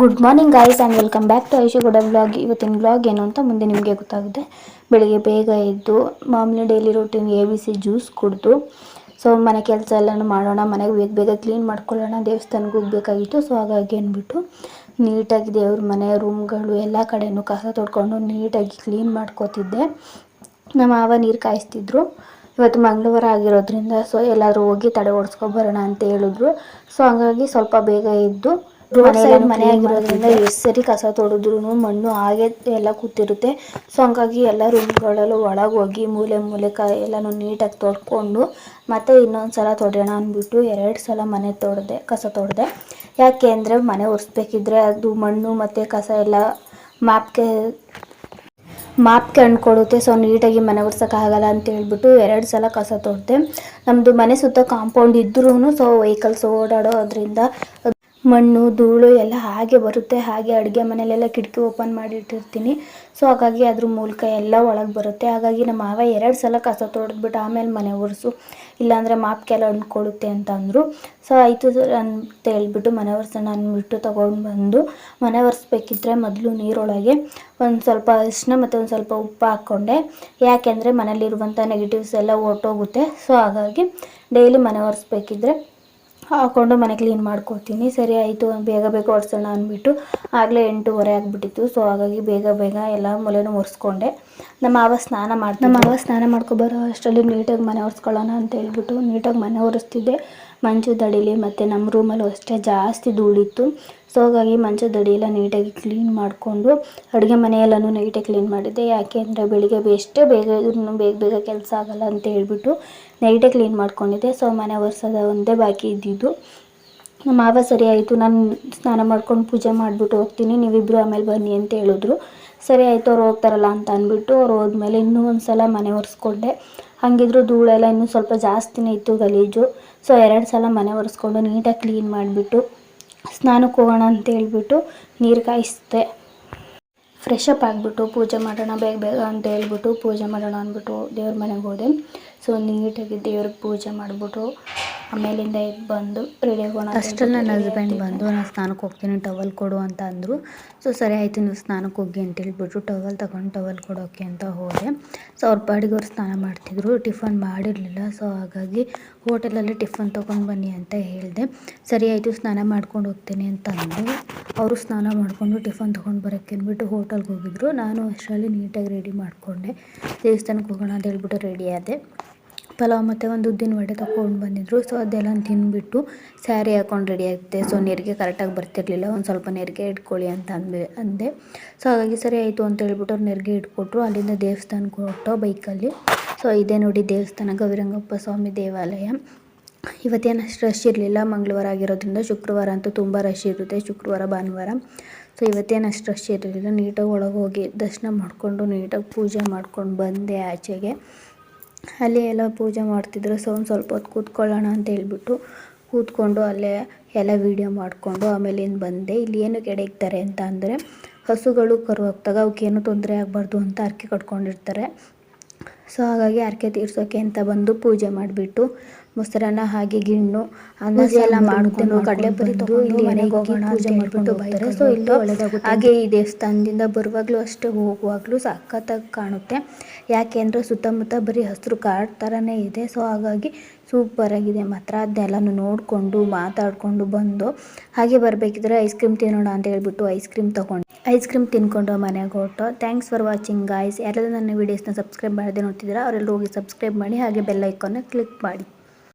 Good morning guys and welcome back to Aishu ಗುಡ blog ಇವತ್ತಿನ blog ಏನು ಅಂತ ಮುಂದೆ ನಿಮಗೆ ಗೊತ್ತಾಗುತ್ತೆ. ಬೆಳಿಗ್ಗೆ ಬೇಗ ಎದ್ದು, ಮಾಮೂಲಿ daily routine A B C juice ಕುಡಿದು ಸೊ ಮನೆ ಕೆಲಸ ಎಲ್ಲನೂ ಮಾಡೋಣ, ಮನೆಗೆ ಬೇಗ ಬೇಗ ಕ್ಲೀನ್ ಮಾಡ್ಕೊಳ್ಳೋಣ ದೇವಸ್ಥಾನಕ್ಕೆ ಹೋಗ್ಬೇಕಾಗಿತ್ತು ಸೊ ಹಾಗಾಗಿ ಅಂದ್ಬಿಟ್ಟು ನೀಟಾಗಿ ದೇವ್ರ ಮನೆ ರೂಮ್ಗಳು ಎಲ್ಲ ಕಡೆಯೂ ಕಸ ತೊಡ್ಕೊಂಡು ನೀಟಾಗಿ ಕ್ಲೀನ್ ಮಾಡ್ಕೋತಿದ್ದೆ. ನಮ್ಮ ಮಾವ ನೀರು ಕಾಯಿಸ್ತಿದ್ರು. ಇವತ್ತು ಮಂಗಳವಾರ ಆಗಿರೋದ್ರಿಂದ ಸೊ ಎಲ್ಲಾದರೂ ಹೋಗಿ ತಡೆ ಓಡಿಸ್ಕೊಬರೋಣ ಅಂತ ಹೇಳಿದ್ರು. ಸೊ ಹಂಗಾಗಿ ಸ್ವಲ್ಪ ಬೇಗ ಎದ್ದು ರೋಡ್ ಸೈಡ್ ಮನೆ ಆಗಿರೋದ್ರಿಂದ ಎಷ್ಟು ಸರಿ ಕಸ ತೊಳೆದ್ರು ಮಣ್ಣು ಹಾಗೆ ಎಲ್ಲ ಕೂತಿರುತ್ತೆ. ಸೊ ಹಂಗಾಗಿ ಎಲ್ಲ ರೂಮ್ಗಳಲ್ಲೂ ಒಳಗೆ ಹೋಗಿ ಮೂಲೆ ಮೂಲೆ ಕ ಎಲ್ಲನೂ ನೀಟಾಗಿ ತೊಡ್ಕೊಂಡು ಮತ್ತೆ ಇನ್ನೊಂದು ಸಲ ತೊಳೆಯೋಣ ಅಂದ್ಬಿಟ್ಟು ಎರಡು ಸಲ ಮನೆ ತೊಳೆದೆ ಕಸ ತೊಳೆದೆ ಯಾಕೆ ಅಂದರೆ ಮನೆ ಒರೆಸ್ಬೇಕಿದ್ರೆ ಅದು ಮಣ್ಣು ಮತ್ತು ಕಸ ಎಲ್ಲ ಮಾಪ್ಗೆ ಮಾಪ್ಗೆ ಅಂದ್ಕೊಡುತ್ತೆ ಸೊ ನೀಟಾಗಿ ಮನೆ ಒರ್ಸೋಕ್ಕಾಗಲ್ಲ ಅಂತ ಹೇಳ್ಬಿಟ್ಟು ಎರಡು ಸಲ ಕಸ ತೊಳೆದೆ ನಮ್ಮದು ಮನೆ ಸುತ್ತ ಕಾಂಪೌಂಡ್ ಇದ್ರೂ ಸೊ ವೆಹಿಕಲ್ಸ್ ಓಡಾಡೋದ್ರಿಂದ ಮಣ್ಣು, ಧೂಳು ಎಲ್ಲ ಹಾಗೆ ಬರುತ್ತೆ. ಹಾಗೆ ಅಡುಗೆ ಮನೆಯಲ್ಲೆಲ್ಲ ಕಿಟಕಿ ಓಪನ್ ಮಾಡಿಟ್ಟಿರ್ತೀನಿ. ಸೊ ಹಾಗಾಗಿ ಅದ್ರ ಮೂಲಕ ಎಲ್ಲ ಒಳಗೆ ಬರುತ್ತೆ. ಹಾಗಾಗಿ ನಮ್ಮ ಮಾವ ಎರಡು ಸಲ ಕಸ ತೊಳೆದ್ಬಿಟ್ಟು ಆಮೇಲೆ ಮನೆ ಒರೆಸು. ಇಲ್ಲಾಂದರೆ ಮಾಪ್ಗೆಲ್ಲ ಅಂದ್ಕೊಳ್ಳುತ್ತೆ ಅಂತ ಅಂದರು ಸೊ ಆಯಿತು ಅಂತ ಹೇಳ್ಬಿಟ್ಟು ಮನೆ ಒರೆಸೋಣ ಅಂದ್ಬಿಟ್ಟು ತೊಗೊಂಡು ಬಂದು ಮನೆ ಒರೆಸ್ಬೇಕಿದ್ರೆ ಮೊದಲು ನೀರೊಳಗೆ ಒಂದು ಸ್ವಲ್ಪ ಅರಿಶಿನ ಮತ್ತು ಒಂದು ಸ್ವಲ್ಪ ಉಪ್ಪು ಹಾಕ್ಕೊಂಡೆ. ಯಾಕೆಂದರೆ ಮನೇಲಿರುವಂಥ ನೆಗೆಟಿವ್ಸ್ ಎಲ್ಲ ಹೊರ್ಟೋಗುತ್ತೆ ಸೊ ಹಾಗಾಗಿ ಡೈಲಿ ಮನೆ ಒರೆಸ್ಬೇಕಿದ್ರೆ ಹಾಕ್ಕೊಂಡು ಮನೆ ಕ್ಲೀನ್ ಮಾಡ್ಕೊತೀನಿ. ಸರಿ ಆಯಿತು, ಬೇಗ ಬೇಗ ಒರೆಸೋಣ ಅಂದ್ಬಿಟ್ಟು ಆಗಲೇ ಎಂಟೂವರೆ ಆಗಿಬಿಟ್ಟಿತ್ತು. ಸೊ ಹಾಗಾಗಿ ಬೇಗ ಬೇಗ ಎಲ್ಲ ಮೊಲೆನೂ ಒರೆಸ್ಕೊಂಡೆ. ನಮ್ಮ ಮಾವ ಸ್ನಾನ ಮಾಡ್ತಾ ನಮ್ಮ ಮಾವ ಸ್ನಾನ ಮಾಡ್ಕೊಬರೋ ಅಷ್ಟರಲ್ಲಿ ನೀಟಾಗಿ ಮನೆ ಒರೆಸ್ಕೊಳ್ಳೋಣ ಅಂತ ಹೇಳ್ಬಿಟ್ಟು ನೀಟಾಗಿ ಮನೆ ಒರೆಸ್ತಿದ್ದೆ. ಮಂಚು ದಡಿಲಿ ಮತ್ತು ನಮ್ಮ ರೂಮಲ್ಲೂ ಅಷ್ಟೇ ಜಾಸ್ತಿ ಧೂಳಿತ್ತು. ಸೊ ಹಾಗಾಗಿ ಅಡಿ ಎಲ್ಲ ನೀಟಾಗಿ ಕ್ಲೀನ್ ಮಾಡಿಕೊಂಡು ಅಡುಗೆ ಮನೆಯೆಲ್ಲನೂ ನೀಟಾಗಿ ಕ್ಲೀನ್ ಮಾಡಿದ್ದೆ. ಯಾಕೆ ಅಂದರೆ ಬೆಳಿಗ್ಗೆ ಎಷ್ಟೇ ಬೇಗ ಇದ್ರೂ ಬೇಗ ಬೇಗ ಕೆಲಸ ಆಗೋಲ್ಲ ಅಂತ ಹೇಳಿಬಿಟ್ಟು ನೈಟೇ ಕ್ಲೀನ್ ಮಾಡ್ಕೊಂಡಿದ್ದೆ. ಸೊ ಮನೆ ವರ್ಷದ ಒಂದೇ ಬಾಕಿ ಇದ್ದಿದ್ದು. ನಮ್ಮ ಮಾವ ಸರಿ ಆಯಿತು. ನಾನು ಸ್ನಾನ ಮಾಡ್ಕೊಂಡು ಪೂಜೆ ಮಾಡಿಬಿಟ್ಟು ಹೋಗ್ತೀನಿ. ನೀವಿಬ್ಬರು ಆಮೇಲೆ ಬನ್ನಿ ಅಂತ ಹೇಳಿದ್ರು. ಸರಿ ಆಯಿತು, ಅವ್ರು ಹೋಗ್ತಾರಲ್ಲ ಅಂತ ಅಂದ್ಬಿಟ್ಟು ಅವ್ರು ಹೋದ್ಮೇಲೆ ಇನ್ನೂ ಒಂದು ಸಲ ಮನೆ ಒರೆಸ್ಕೊಂಡೆ. ಹಾಗಿದ್ರು ಧೂಳೆಲ್ಲ ಇನ್ನೂ ಸ್ವಲ್ಪ ಜಾಸ್ತಿನೇ ಇತ್ತು ಗಲೀಜು. ಸೊ ಎರಡು ಸಲ ಮನೆ ಒರೆಸ್ಕೊಂಡು ನೀಟಾಗಿ ಕ್ಲೀನ್ ಮಾಡಿಬಿಟ್ಟು ಸ್ನಾನಕ್ಕೆ ಹೋಗೋಣ ಅಂತ ಹೇಳ್ಬಿಟ್ಟು ನೀರು ಕಾಯಿಸಿದೆ. ಫ್ರೆಶ್ ಅಪ್ ಆಗಿಬಿಟ್ಟು ಪೂಜೆ ಮಾಡೋಣ, ಬೇಗ ಬೇಗ ಅಂತ ಹೇಳ್ಬಿಟ್ಟು ಪೂಜೆ ಮಾಡೋಣ ಅಂದ್ಬಿಟ್ಟು ದೇವ್ರ ಮನೆಗೆ ಹೋದೆ. ಸೊ ನೀಟಾಗಿ ದೇವ್ರಿಗೆ ಪೂಜೆ ಮಾಡಿಬಿಟ್ಟು ಆಮೇಲಿಂದ ಇದು ಬಂದು ರೆಡಿ ಆಗೋಣ ಅಷ್ಟರಲ್ಲಿ ನನ್ನ ಹಸ್ಬೆಂಡ್ ಬಂದು ನಾನು ಸ್ನಾನಕ್ಕೆ ಹೋಗ್ತೀನಿ ಟವಲ್ ಕೊಡು ಅಂತ ಅಂದರು. ಸೊ ಸರಿ ಆಯಿತು ನೀವು ಸ್ನಾನಕ್ಕೆ ಹೋಗಿ ಅಂತ ಹೇಳ್ಬಿಟ್ಟು ಟವಲ್ ತಗೊಂಡು ಟವಲ್ ಕೊಡೋಕ್ಕೆ ಅಂತ ಹೋದೆ. ಸೊ ಅವ್ರ ಪಾಡಿಗೆ ಅವ್ರು ಸ್ನಾನ ಮಾಡ್ತಿದ್ರು. ಟಿಫನ್ ಮಾಡಿರಲಿಲ್ಲ. ಸೊ ಹಾಗಾಗಿ ಹೋಟೆಲಲ್ಲಿ ಟಿಫನ್ ತೊಗೊಂಡು ಬನ್ನಿ ಅಂತ ಹೇಳಿದೆ. ಸರಿ ಆಯಿತು ಸ್ನಾನ ಮಾಡ್ಕೊಂಡು ಹೋಗ್ತೀನಿ ಅಂತ ಅಂದರು. ಅವರು ಸ್ನಾನ ಮಾಡಿಕೊಂಡು ಟಿಫನ್ ತೊಗೊಂಡು ಬರೋಕ್ಕೆ ಅಂದ್ಬಿಟ್ಟು ಹೋಟೆಲ್ಗೆ ಹೋಗಿದ್ರು. ನಾನು ಅಷ್ಟರಲ್ಲಿ ನೀಟಾಗಿ ರೆಡಿ ಮಾಡಿಕೊಂಡೆ. ದೇವಸ್ಥಾನಕ್ಕೆ ಹೋಗೋಣ ಅಂತ ಹೇಳ್ಬಿಟ್ಟು ರೆಡಿ ಆದೆ. ಪಲಾವ್ ಮತ್ತು ಒಂದು ಉದ್ದಿನ ವಡೆ ತೊಗೊಂಡು ಬಂದಿದ್ದರು ಸೊ ಅದೆಲ್ಲ ತಿಂದುಬಿಟ್ಟು ಸ್ಯಾರಿ ಹಾಕ್ಕೊಂಡು ರೆಡಿ ಆಗುತ್ತೆ. ಸೊ ನೆರಿಗೆ ಕರೆಕ್ಟಾಗಿ ಬರ್ತಿರಲಿಲ್ಲ. ಒಂದು ಸ್ವಲ್ಪ ನೆರಿಗೆ ಇಟ್ಕೊಳ್ಳಿ ಅಂತ ಅಂದೆ ಅಂದೆ. ಸೊ ಹಾಗಾಗಿ ಸರಿ ಆಯಿತು ಅಂತ ಹೇಳ್ಬಿಟ್ಟು ಅವ್ರು ನೆರಿಗೆ ಇಟ್ಕೊಟ್ರು. ಅಲ್ಲಿಂದ ದೇವಸ್ಥಾನಕ್ಕೆ ಹೊರಟೋ ಬೈಕಲ್ಲಿ. ಸೊ ಇದೇ ನೋಡಿ ದೇವಸ್ಥಾನ ಗವಿರಂಗಪ್ಪ ಸ್ವಾಮಿ ದೇವಾಲಯ. ಇವತ್ತೇನು ಅಷ್ಟು ರಶ್ ಇರಲಿಲ್ಲ. ಮಂಗಳವಾರ ಆಗಿರೋದ್ರಿಂದ ಶುಕ್ರವಾರ ಅಂತೂ ತುಂಬ ರಶ್ ಇರುತ್ತೆ. ಶುಕ್ರವಾರ, ಭಾನುವಾರ. ಸೊ ಇವತ್ತೇನು ಅಷ್ಟು ರಶ್ ಇರಲಿಲ್ಲ. ನೀಟಾಗಿ ಒಳಗೆ ಹೋಗಿ ದರ್ಶನ ಮಾಡಿಕೊಂಡು, ನೀಟಾಗಿ ಪೂಜೆ ಮಾಡ್ಕೊಂಡು ಬಂದೆ ಆಚೆಗೆ. ಅಲ್ಲಿ ಎಲ್ಲ ಪೂಜೆ ಮಾಡ್ತಿದ್ರು. ಸೊ ಒಂದು ಸ್ವಲ್ಪ ಹೊತ್ತು ಕೂತ್ಕೊಳ್ಳೋಣ ಅಂತ ಹೇಳ್ಬಿಟ್ಟು ಕೂತ್ಕೊಂಡು ಅಲ್ಲೇ ಎಲ್ಲ ವೀಡಿಯೋ ಮಾಡಿಕೊಂಡು ಆಮೇಲೆ ಇನ್ನು ಬಂದೆ. ಇಲ್ಲಿ ಏನಕ್ಕೆ ಎಡೆ ಇಕ್ತಾರೆ ಅಂತ ಅಂದರೆ ಹಸುಗಳು ಕರು ಹಾಕ್ದಾಗ ಅವಕ್ಕೇನು ತೊಂದರೆ ಆಗಬಾರ್ದು ಅಂತ ಹರಕೆ ಕಟ್ಕೊಂಡಿರ್ತಾರೆ. ಸೊ ಹಾಗಾಗಿ ಹರಕೆ ತೀರ್ಸೋಕೆ ಅಂತ ಬಂದು ಪೂಜೆ ಮಾಡಿಬಿಟ್ಟು ಮೊಸರನ್ನ ಹಾಗೆ ಗಿಣ್ಣು ಅನ್ನ ಎಲ್ಲ ಮಾಡಿಕೊಂಡು ಕಡಲೆಪುರಿ ತಗೊಂಡು ಇಲ್ಲಿ ಮನೆಗೆ ಹೋಗೋಣ ಪೂಜೆ ಮಾಡಿಬಿಟ್ಟು ಬರ್ತಾರೆ ಸೊ ಇಲ್ಲಿ ಒಳ್ಳೆದಾಗುತ್ತೆ ಹಾಗೆ ಈ ದೇವಸ್ಥಾನದಿಂದ ಬರುವಾಗಲೂ ಅಷ್ಟೇ ಹೋಗುವಾಗಲೂ ಸಖತ್ತಾಗಿ ಕಾಣುತ್ತೆ. ಯಾಕೆ ಅಂದರೆ ಸುತ್ತಮುತ್ತ ಬರೀ ಹಸಿರು ಕಾಡ್ ಥರನೇ ಇದೆ. ಸೊ ಹಾಗಾಗಿ ಸೂಪರ್ ಆಗಿದೆ. ಮಾತ್ರ ಅದನ್ನೆಲ್ಲನೂ ನೋಡಿಕೊಂಡು ಮಾತಾಡಿಕೊಂಡು ಬಂದು ಹಾಗೆ ಬರಬೇಕಿದ್ರೆ ಐಸ್ ಕ್ರೀಮ್ ತಿನ್ನೋಣ ಅಂತ ಹೇಳ್ಬಿಟ್ಟು ಐಸ್ ಕ್ರೀಮ್ ತೊಗೊಂಡು ಐಸ್ ಕ್ರೀಮ್ ತಿನ್ಕೊಂಡು ಮನೆಗೆ ಹೊರಟು. ಥ್ಯಾಂಕ್ಸ್ ಫಾರ್ ವಾಚಿಂಗ್ ಗಾಯ್ಸ್ ಯಾರೆಲ್ಲ ನನ್ನ ವೀಡಿಯೋಸ್ನ ಸಬ್ಸ್ಕ್ರೈಬ್ ಮಾಡದೆ ನೋಡ್ತಿದ್ದೀರಾ ಅವರೆಲ್ಲ ಹೋಗಿ ಸಬ್ಸ್ಕ್ರೈಬ್ ಮಾಡಿ ಹಾಗೆ ಬೆಲ್ ಐಕಾನ್ನ ಕ್ಲಿಕ್ ಮಾಡಿ.